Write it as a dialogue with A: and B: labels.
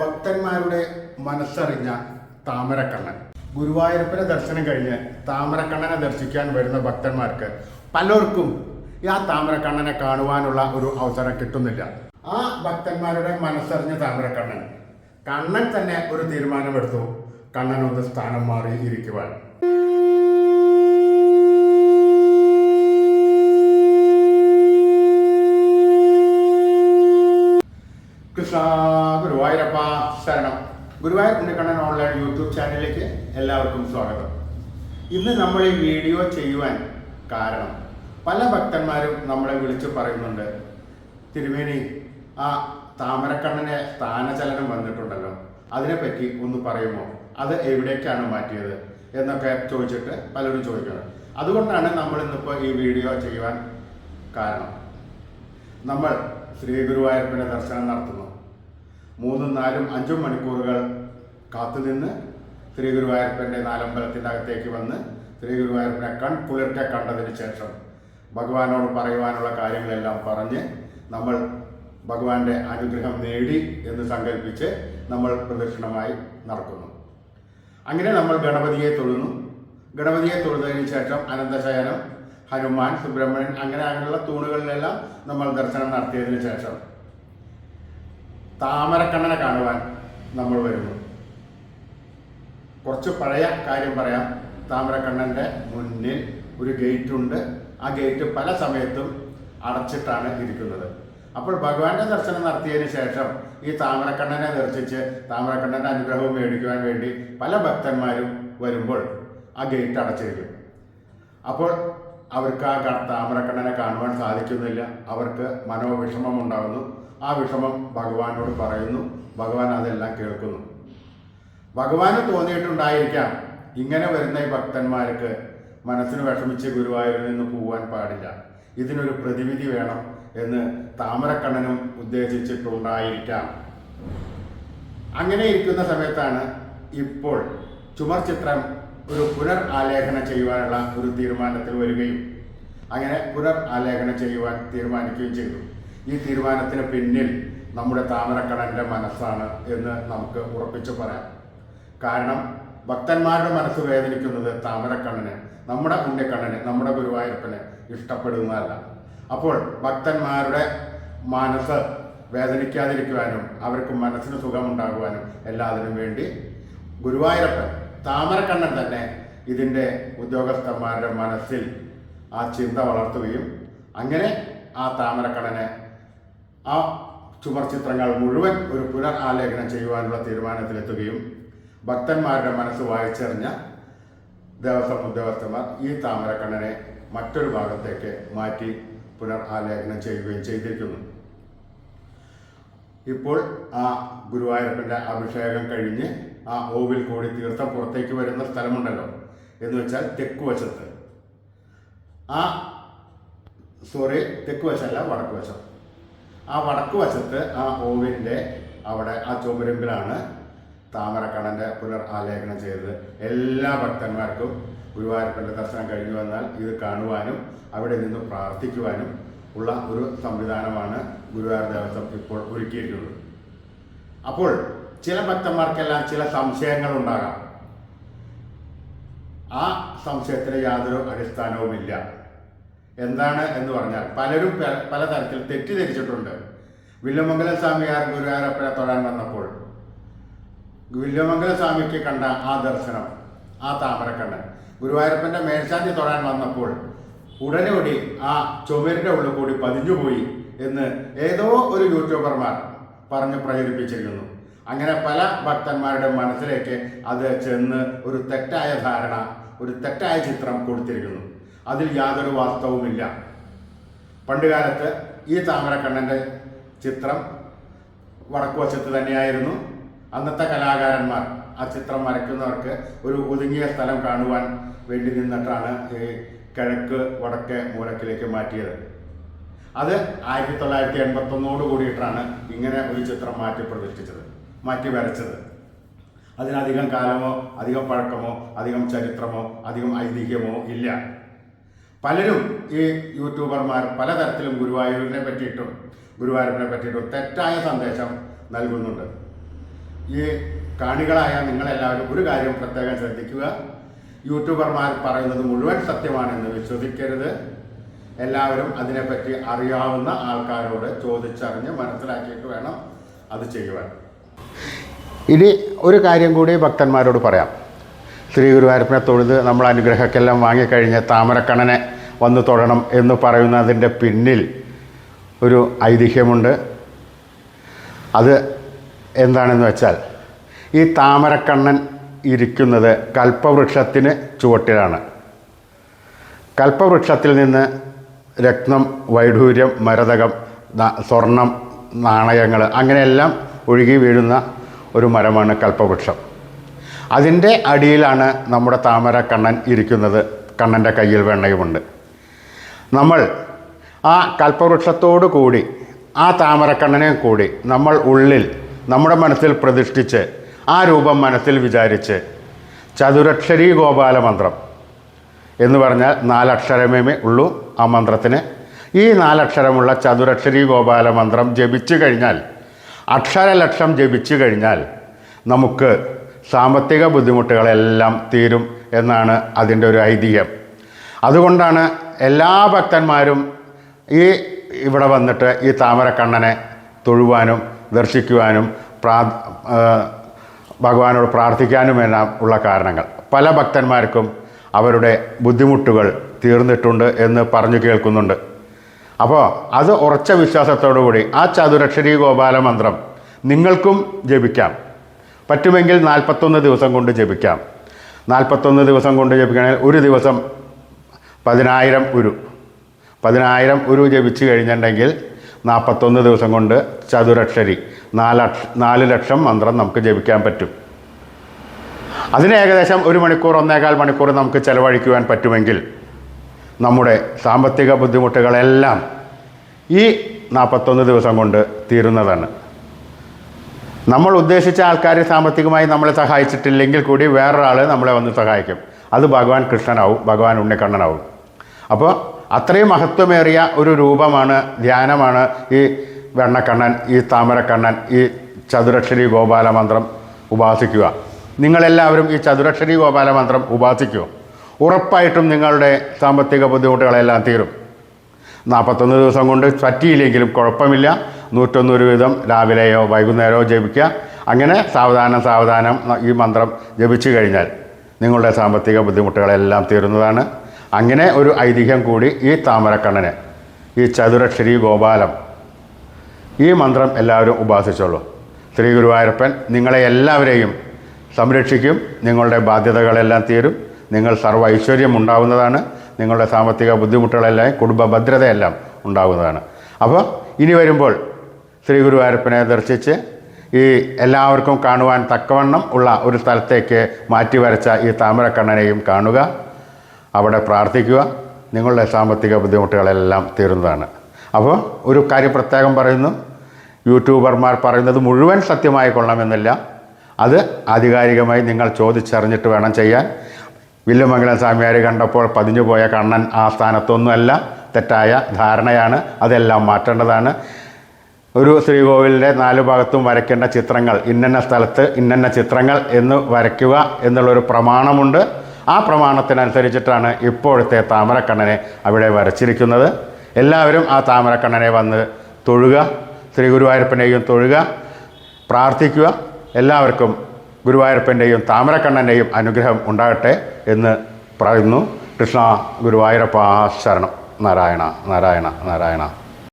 A: ഭക്തന്മാരുടെ മനസ്സറിഞ്ഞ താമരക്കണ്ണൻ. ഗുരുവായൂരപ്പനെ ദർശനം കഴിഞ്ഞ് താമരക്കണ്ണനെ ദർശിക്കാൻ വരുന്ന ഭക്തന്മാർക്ക് പലർക്കും ആ താമരക്കണ്ണനെ കാണുവാനുള്ള ഒരു അവസരം കിട്ടുന്നില്ല. ആ ഭക്തന്മാരുടെ മനസ്സറിഞ്ഞ താമരക്കണ്ണൻ. കണ്ണൻ തന്നെ ഒരു തീരുമാനമെടുത്തു. കണ്ണൻ ഒന്ന് സ്ഥാനം മാറി ഇരിക്കുവാൻ ഗുരുവായൂരപ്പ ശരണം. ഗുരുവായൂർ ഉണ്ണിക്കണ്ണൻ ഓൺലൈൻ യൂട്യൂബ് ചാനലിലേക്ക് എല്ലാവർക്കും സ്വാഗതം. ഇന്ന് നമ്മൾ ഈ വീഡിയോ ചെയ്യുവാൻ കാരണം പല ഭക്തന്മാരും നമ്മളെ വിളിച്ച് പറയുന്നുണ്ട്. തിരുമേനി ആ താമരക്കണ്ണനെ സ്ഥാനചലനം വന്നിട്ടുണ്ടല്ലോ. അതിനെപ്പറ്റി ഒന്ന് പറയുമോ? അത് എവിടേക്കാണ് മാറ്റിയത്? എന്നൊക്കെ ചോദിച്ചിട്ട് പലരും ചോദിക്കണം അതുകൊണ്ടാണ് നമ്മൾ ഇന്നിപ്പോൾ ഈ വീഡിയോ ചെയ്യുവാൻ കാരണം. നമ്മൾ ശ്രീ ഗുരുവായൂരപ്പന്റെ ദർശനം നടത്തുന്നു. മൂന്നും നാലും അഞ്ചും മണിക്കൂറുകൾ കാത്തുനിന്ന് ശ്രീ ഗുരുവായൂരപ്പന്റെ നാലമ്പലത്തിന്റെ അകത്തേക്ക് വന്ന് ശ്രീ ഗുരുവായൂരപ്പനെ കൺ കുളിർക്കെ കണ്ടതിന് ശേഷം ഭഗവാനോട് പറയുവാനുള്ള കാര്യങ്ങളെല്ലാം പറഞ്ഞ് നമ്മൾ ഭഗവാന്റെ അനുഗ്രഹം നേടി എന്ന് സങ്കല്പിച്ച് നമ്മൾ പ്രദക്ഷിണമായി നടക്കുന്നു. അങ്ങനെ നമ്മൾ ഗണപതിയെ തൊഴുന്നു. ഗണപതിയെ തൊഴുന്നതിന് ശേഷം അനന്തശയനം ഹനുമാൻ സുബ്രഹ്മണ്യൻ അങ്ങനെ അങ്ങനെയുള്ള തൂണുകളിലെല്ലാം നമ്മൾ ദർശനം നടത്തിയതിനു ശേഷം താമരക്കണ്ണനെ കാണുവാൻ നമ്മൾ വരുന്നു. കുറച്ച് പഴയ കാര്യം പറയാം. താമരക്കണ്ണന്റെ മുന്നിൽ ഒരു ഗേറ്റ് ഉണ്ട്. ആ ഗേറ്റ് പല സമയത്തും അടച്ചിട്ടാണ് ഇരിക്കുന്നത്. അപ്പോൾ ഭഗവാന്റെ ദർശനം നടത്തിയതിന് ശേഷം ഈ താമരക്കണ്ണനെ ദർശിച്ച് താമരക്കണ്ണന്റെ അനുഗ്രഹവും മേടിക്കുവാൻ വേണ്ടി പല ഭക്തന്മാരും വരുമ്പോൾ ആ ഗേറ്റ് അടച്ചിരിക്കും. അപ്പോൾ അവർക്ക് ആ താമരക്കണ്ണനെ കാണുവാൻ സാധിക്കുന്നില്ല. അവർക്ക് മനോവിഷമം ഉണ്ടാകുന്നു ആ വിഷമം ഭഗവാനോട് പറയുന്നു. ഭഗവാൻ അതെല്ലാം കേൾക്കുന്നു. ഭഗവാന് തോന്നിയിട്ടുണ്ടായിരിക്കാം ഇങ്ങനെ വരുന്ന ഈ ഭക്തന്മാർക്ക് മനസ്സിന് വിഷമിച്ച് ഗുരുവായൂരിൽ നിന്ന് പോവാൻ പാടില്ല. ഇതിനൊരു പ്രതിവിധി വേണം എന്ന് താമരക്കണ്ണനും ഉദ്ദേശിച്ചിട്ടുണ്ടായിരിക്കാം. അങ്ങനെ ഇരിക്കുന്ന സമയത്താണ് ഇപ്പോൾ ചുമർ ചിത്രം ഒരു പുനർ ആലേഖനം ചെയ്യുവാനുള്ള ഒരു തീരുമാനത്തിൽ വരികയും അങ്ങനെ പുനർ ആലേഖനം ചെയ്യുവാൻ തീരുമാനിക്കുകയും ചെയ്തു. ഈ തീരുമാനത്തിന് പിന്നിൽ നമ്മുടെ താമരക്കടന്റെ മനസ്സാണ് എന്ന് നമുക്ക് ഉറപ്പിച്ചു പറയാം. കാരണം ഭക്തന്മാരുടെ മനസ്സ് വേദനിക്കുന്നത് താമരക്കണ്ണന് നമ്മുടെ ഉണ്ണിക്കണ്ണന് നമ്മുടെ ഗുരുവായൂരപ്പന് ഇഷ്ടപ്പെടുന്നതല്ല. അപ്പോൾ ഭക്തന്മാരുടെ മനസ്സ് വേദനിക്കാതിരിക്കുവാനും അവർക്ക് മനസ്സിന് സുഖമുണ്ടാകുവാനും എല്ലാത്തിനും വേണ്ടി ഗുരുവായൂരപ്പൻ താമരക്കണ്ണൻ തന്നെ ഇതിന്റെ ഉദ്യോഗസ്ഥന്മാരുടെ മനസ്സിൽ ആ ചിന്ത വളർത്തുകയും അങ്ങനെ ആ താമരക്കണ്ണനെ ആ ചുമർ ചിത്രങ്ങൾ മുഴുവൻ ഒരു പുനർ ആലേഖനം ചെയ്യുവാനുള്ള തീരുമാനത്തിലെത്തുകയും ഭക്തന്മാരുടെ മനസ്സ് വായിച്ചെറിഞ്ഞ ദേവസ്വം ഉദ്യോഗസ്ഥന്മാർ ഈ താമരക്കണ്ണനെ മറ്റൊരു ഭാഗത്തേക്ക് മാറ്റി പുനർ ആലേഖനം ചെയ്യുകയും ചെയ്തിരിക്കുന്നു. ഇപ്പോൾ ആ ഗുരുവായൂരപ്പന്റെ അഭിഷേകം കഴിഞ്ഞ് ആ ഓവിൽ കൂടി തീർത്ഥം പുറത്തേക്ക് വരുന്ന സ്ഥലമുണ്ടല്ലോ എന്ന് വെച്ചാൽ തെക്ക് വശത്ത് ആ സോറി തെക്ക് വശമല്ല വടക്ക് വശം ആ വടക്ക് വശത്ത് ആ ഓവിന്റെ അവിടെ ആ ചുമരുമ്പിലാണ് താമരക്കണ്ണന്റെ പുനർ ആലേഖനം ചെയ്തത്. എല്ലാ ഭക്തന്മാർക്കും ഗുരുവായൂരപ്പന്റെ ദർശനം കഴിഞ്ഞു വന്നാൽ ഇത് കാണുവാനും അവിടെ നിന്ന് പ്രാർത്ഥിക്കുവാനും ഉള്ള ഒരു സംവിധാനമാണ് ഗുരുവായൂർ ദേവസ്വം ഇപ്പോൾ ഒരുക്കിയിട്ടുള്ളത് അപ്പോൾ ചില ഭക്തന്മാർക്കെല്ലാം ചില സംശയങ്ങൾ ഉണ്ടാകാം ആ സംശയത്തിന് യാതൊരു അടിസ്ഥാനവുമില്ല. എന്താണ് എന്ന് പറഞ്ഞാൽ പലരും പല പലതരത്തിൽ തെറ്റിദ്ധരിച്ചിട്ടുണ്ട്. വില്ലുമംഗലം സ്വാമിയാർ ഗുരുവായൂരപ്പനെ തൊഴാൻ വന്നപ്പോൾ വില്ലുമംഗലം സ്വാമിക്ക് കണ്ട ആ ദർശനം ആ താമരക്കണ്ണൻ ഗുരുവായൂരപ്പന്റെ മേൽശാന്തി തൊഴാൻ വന്നപ്പോൾ ഉടനെ ഓടി ആ ചുമരിന്റെ ഉള്ളിൽ കൂടി പതിഞ്ഞുപോയി എന്ന് ഏതോ ഒരു യൂട്യൂബർമാർ പറഞ്ഞ് പ്രചരിപ്പിച്ചിരിക്കുന്നു അങ്ങനെ പല ഭക്തന്മാരുടെ മനസ്സിലേക്ക് അത് ചെന്ന് ഒരു തെറ്റായ ധാരണ ഒരു തെറ്റായ ചിത്രം കൊടുത്തിരിക്കുന്നു. അതിൽ യാതൊരു വാസ്തവുമില്ല. പണ്ടുകാലത്ത് ഈ താമരക്കണ്ണന്റെ ചിത്രം വടക്കുവശത്ത് തന്നെയായിരുന്നു. അന്നത്തെ കലാകാരന്മാർ ആ ചിത്രം വരയ്ക്കുന്നവർക്ക് ഒരു ഒതുങ്ങിയ സ്ഥലം കാണുവാൻ വേണ്ടി നിന്നിട്ടാണ് ഈ കിഴക്ക് വടക്ക് മൂലക്കിലേക്ക് മാറ്റിയത്. അത് ആയിരത്തി തൊള്ളായിരത്തി എൺപത്തൊന്നോട് കൂടിയിട്ടാണ് ഇങ്ങനെ ഒരു ചിത്രം മാറ്റി പ്രതിഷ്ഠിച്ചത് മാറ്റി വരച്ചത്. അതിനധികം കാലമോ അധികം പഴക്കമോ അധികം ചരിത്രമോ അധികം ഐതിഹ്യമോ ഇല്ല. പലരും ഈ യൂട്യൂബർമാർ പലതരത്തിലും ഗുരുവായൂരിനെ പറ്റിയിട്ടും ഗുരുവായൂരിനെ പറ്റിയിട്ടും തെറ്റായ സന്ദേശം നൽകുന്നുണ്ട്. ഈ കാണികളായ നിങ്ങളെല്ലാവരും ഒരു കാര്യം പ്രത്യേകം ശ്രദ്ധിക്കുക. യൂട്യൂബർമാർ പറയുന്നത് മുഴുവൻ സത്യമാണെന്ന് വിശ്വസിക്കരുത്. എല്ലാവരും അതിനെപ്പറ്റി അറിയാവുന്ന ആൾക്കാരോട് ചോദിച്ചറിഞ്ഞ് മനസ്സിലാക്കിയിട്ട് വേണം അത് ചെയ്യുവാൻ. ഇനി ഒരു കാര്യം കൂടി ഭക്തന്മാരോട് പറയാം. ശ്രീ ഗുരുവായൂരപ്പനെ തൊഴുത് നമ്മൾ അനുഗ്രഹക്കെല്ലാം വാങ്ങിക്കഴിഞ്ഞ് താമരക്കണ്ണനെ വന്ന് തൊഴണം എന്ന് പറയുന്നതിന്റെ പിന്നിൽ ഒരു ഐതിഹ്യമുണ്ട്. അത് എന്താണെന്ന് വെച്ചാൽ ഈ താമരക്കണ്ണൻ ഇരിക്കുന്നത് കൽപ്പവൃക്ഷത്തിന് ചുവട്ടിലാണ്. കൽപ്പവൃക്ഷത്തിൽ നിന്ന് രക്തം വൈഡൂര്യം മരതകം സ്വർണം നാണയങ്ങൾ അങ്ങനെയെല്ലാം ഒഴുകി വീഴുന്ന ഒരു മരമാണ് കൽപ്പവൃക്ഷം. അതിന്റെ അടിയിലാണ് നമ്മുടെ താമര കണ്ണൻ ഇരിക്കുന്നത്. കണ്ണന്റെ കയ്യിൽ വെണ്ണയുമുണ്ട്. നമ്മൾ ആ കൽപ്പവൃക്ഷത്തോടു കൂടി ആ താമരക്കണ്ണനെ കൂടി നമ്മൾ ഉള്ളിൽ നമ്മുടെ മനസ്സിൽ പ്രതിഷ്ഠിച്ച് ആ രൂപം മനസ്സിൽ വിചാരിച്ച് ചതുരക്ഷരീ ഗോപാല മന്ത്രം എന്ന് പറഞ്ഞാൽ നാലക്ഷരമേ ഉള്ളൂ ആ മന്ത്രത്തിന്. ഈ നാലക്ഷരമുള്ള ചതുരക്ഷരി ഗോപാല മന്ത്രം ജപിച്ചു കഴിഞ്ഞാൽ അക്ഷരലക്ഷം ജപിച്ചു കഴിഞ്ഞാൽ നമുക്ക് സാമ്പത്തിക ബുദ്ധിമുട്ടുകളെല്ലാം തീരും എന്നാണ് അതിന്റെ ഒരു ഐതിഹ്യം. അതുകൊണ്ടാണ് എല്ലാ ഭക്തന്മാരും ഈ ഇവിടെ വന്നിട്ട് ഈ താമരക്കണ്ണനെ തൊഴുവാനും ദർശിക്കുവാനും പ്രാ ഭഗവാനോട് പ്രാർത്ഥിക്കാനുമെല്ലാം ഉള്ള കാരണങ്ങൾ. പല ഭക്തന്മാർക്കും അവരുടെ ബുദ്ധിമുട്ടുകൾ തീർന്നിട്ടുണ്ട് എന്ന് പറഞ്ഞു കേൾക്കുന്നുണ്ട്. അപ്പോൾ അത് ഉറച്ച വിശ്വാസത്തോടുകൂടി ആ ചതുരക്ഷരി ഗോപാല മന്ത്രം നിങ്ങൾക്കും ജപിക്കാം. പറ്റുമെങ്കിൽ നാൽപ്പത്തൊന്ന് ദിവസം കൊണ്ട് ജപിക്കാം. നാൽപ്പത്തൊന്ന് ദിവസം കൊണ്ട് ജപിക്കണമെങ്കിൽ ഒരു ദിവസം പതിനായിരം ഉരു. പതിനായിരം ഉരു ജപിച്ചു കഴിഞ്ഞിട്ടുണ്ടെങ്കിൽ നാൽപ്പത്തൊന്ന് ദിവസം കൊണ്ട് ചതുരക്ഷരി നാലക്ഷ നാല് ലക്ഷം മന്ത്രം നമുക്ക് ജപിക്കാൻ പറ്റും. അതിന് ഏകദേശം ഒരു മണിക്കൂർ ഒന്നേകാൽ മണിക്കൂർ നമുക്ക് ചിലവഴിക്കുവാൻ പറ്റുമെങ്കിൽ നമ്മുടെ സാമ്പത്തിക ബുദ്ധിമുട്ടുകളെല്ലാം ഈ നാൽപ്പത്തൊന്ന് ദിവസം കൊണ്ട് തീരുന്നതാണ്. നമ്മൾ ഉദ്ദേശിച്ച ആൾക്കാർ സാമ്പത്തികമായി നമ്മളെ സഹായിച്ചിട്ടില്ലെങ്കിൽ കൂടി വേറൊരാൾ നമ്മളെ വന്ന് സഹായിക്കും. അത് ഭഗവാൻ കൃഷ്ണനാവും ഭഗവാൻ ഉണ്ണിക്കണ്ണനാവും അപ്പോൾ അത്രയും മഹത്വമേറിയ ഒരു രൂപമാണ് ധ്യാനമാണ് ഈ വെണ്ണക്കണ്ണൻ ഈ താമരക്കണ്ണൻ ഈ ചതുരക്ഷരി ഗോപാല മന്ത്രം ഉപാസിക്കുക. നിങ്ങളെല്ലാവരും ഈ ചതുരക്ഷരി ഗോപാല മന്ത്രം ഉപാസിക്കുക ഉറപ്പായിട്ടും നിങ്ങളുടെ സാമ്പത്തിക ബുദ്ധിമുട്ടുകളെല്ലാം തീരും. നാൽപ്പത്തൊന്ന് ദിവസം കൊണ്ട് പറ്റിയില്ലെങ്കിലും കുഴപ്പമില്ല. നൂറ്റൊന്നൊരു വീതം രാവിലെയോ വൈകുന്നേരമോ ജപിക്കുക. അങ്ങനെ സാവധാനം സാവധാനം ഈ മന്ത്രം ജപിച്ചു കഴിഞ്ഞാൽ നിങ്ങളുടെ സാമ്പത്തിക ബുദ്ധിമുട്ടുകളെല്ലാം തീരുന്നതാണ്. അങ്ങനെ ഒരു ഐതിഹ്യം കൂടി ഈ താമരക്കണ്ണന് ഈ ചതുരക്ഷരി ഗോപാലം. ഈ മന്ത്രം എല്ലാവരും ഉപാസിച്ചോളൂ. ശ്രീ ഗുരുവായൂരപ്പൻ നിങ്ങളെ എല്ലാവരെയും സംരക്ഷിക്കും നിങ്ങളുടെ ബാധ്യതകളെല്ലാം തീരും നിങ്ങൾ സർവ ഐശ്വര്യം ഉണ്ടാകുന്നതാണ് നിങ്ങളുടെ സാമ്പത്തിക ബുദ്ധിമുട്ടുകളെല്ലാം കുടുംബ ഭദ്രതയെല്ലാം ഉണ്ടാകുന്നതാണ് അപ്പോൾ ഇനി വരുമ്പോൾ ശ്രീ ഗുരുവായൂരപ്പനെ ദർശിച്ച് ഈ എല്ലാവർക്കും കാണുവാൻ തക്കവണ്ണം ഉള്ള ഒരു സ്ഥലത്തേക്ക് മാറ്റി വരച്ച ഈ താമരക്കണ്ണനെയും കാണുക. അവിടെ പ്രാർത്ഥിക്കുക. നിങ്ങളുടെ സാമ്പത്തിക ബുദ്ധിമുട്ടുകളെല്ലാം തീരുന്നതാണ്. അപ്പോൾ ഒരു കാര്യം പ്രത്യേകം പറയുന്നു. യൂട്യൂബർമാർ പറയുന്നത് മുഴുവൻ സത്യമായി കൊള്ളണമെന്നില്ല. അത് ആധികാരികമായി നിങ്ങൾ ചോദിച്ചറിഞ്ഞിട്ട് വേണം ചെയ്യാൻ. വില്ലുമംഗലം സ്വാമിയാർ കണ്ടപ്പോൾ പതിഞ്ഞു പോയ കണ്ണൻ ആ സ്ഥാനത്തൊന്നുമല്ല. തെറ്റായ ധാരണയാണ്. അതെല്ലാം മാറ്റേണ്ടതാണ്. ഒരു ശ്രീകോവിലിന്റെ നാല് ഭാഗത്തും വരയ്ക്കേണ്ട ചിത്രങ്ങൾ ഇന്നന്ന സ്ഥലത്ത് ഇന്നന്ന ചിത്രങ്ങൾ എന്ന് വരയ്ക്കുക എന്നുള്ളൊരു പ്രമാണമുണ്ട്. ആ പ്രമാണത്തിനനുസരിച്ചിട്ടാണ് ഇപ്പോഴത്തെ താമരക്കണ്ണനെ അവിടെ വരച്ചിരിക്കുന്നത്. എല്ലാവരും ആ താമരക്കണ്ണനെ വന്ന് തൊഴുക ശ്രീ ഗുരുവായൂരപ്പനെയും തൊഴുക പ്രാർത്ഥിക്കുക. എല്ലാവർക്കും ഗുരുവായൂരപ്പന്റെയും താമരക്കണ്ണന്റെയും അനുഗ്രഹം ഉണ്ടാകട്ടെ എന്ന് പറയുന്നു. കൃഷ്ണ ഗുരുവായൂരപ്പ ശരണം. നാരായണ നാരായണ നാരായണ.